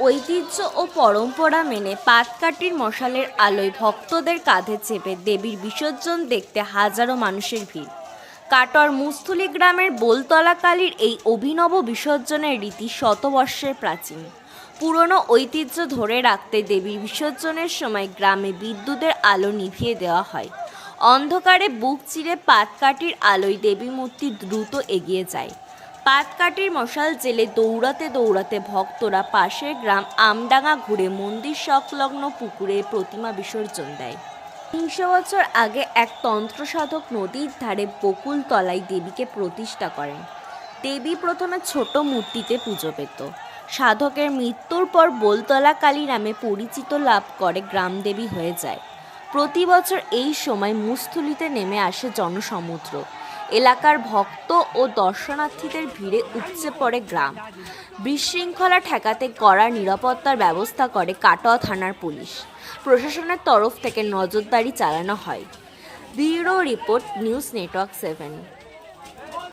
ঐতিহ্য ও পরম্পরা মেনে পাটকাঠির মশালের আলোয় ভক্তদের কাঁধে চেপে দেবীর বিসর্জন দেখতে হাজারো মানুষের ভিড়। কাটর মুস্থুলি গ্রামের বোলতলাকালীর এই অভিনব বিসর্জনের রীতি শতবর্ষের প্রাচীন। পুরনো ঐতিহ্য ধরে রাখতে দেবীর বিসর্জনের সময় গ্রামে বিদ্যুতের আলো নিভিয়ে দেওয়া হয়। অন্ধকারে বুক চিরে পাটকাঠির আলোয় দেবী মূর্তি দ্রুত এগিয়ে যায়। পাটকাঠির মশাল জেলে দৌড়াতে দৌড়াতে ভক্তরা পাশের গ্রাম আমডাঙ্গা ঘুরে মন্দির সংলগ্ন পুকুরে প্রতিমা বিসর্জন দেয়। তিনশো বছর আগে এক তন্ত্র সাধক নদীর ধারে বকুল তলায় দেবীকে প্রতিষ্ঠা করেন। দেবী প্রথমে ছোট মূর্তিতে পুজো পেত। সাধকের মৃত্যুর পর বোলতলা কালী নামে পরিচিত লাভ করে গ্রামদেবী হয়ে যায়। প্রতি বছর এই সময় মুস্থুলিতে নেমে আসে জনসমুদ্র। এলাকার ভক্ত ও দর্শনার্থীদের ভিড়ে উপচে পড়ে গ্রাম। বিশৃঙ্খলা ঠেকাতে কড়া নিরাপত্তার ব্যবস্থা করে কাটোয়া থানার পুলিশ। প্রশাসনের তরফ থেকে নজরদারি চালানো হয়। Bureau report news network seven.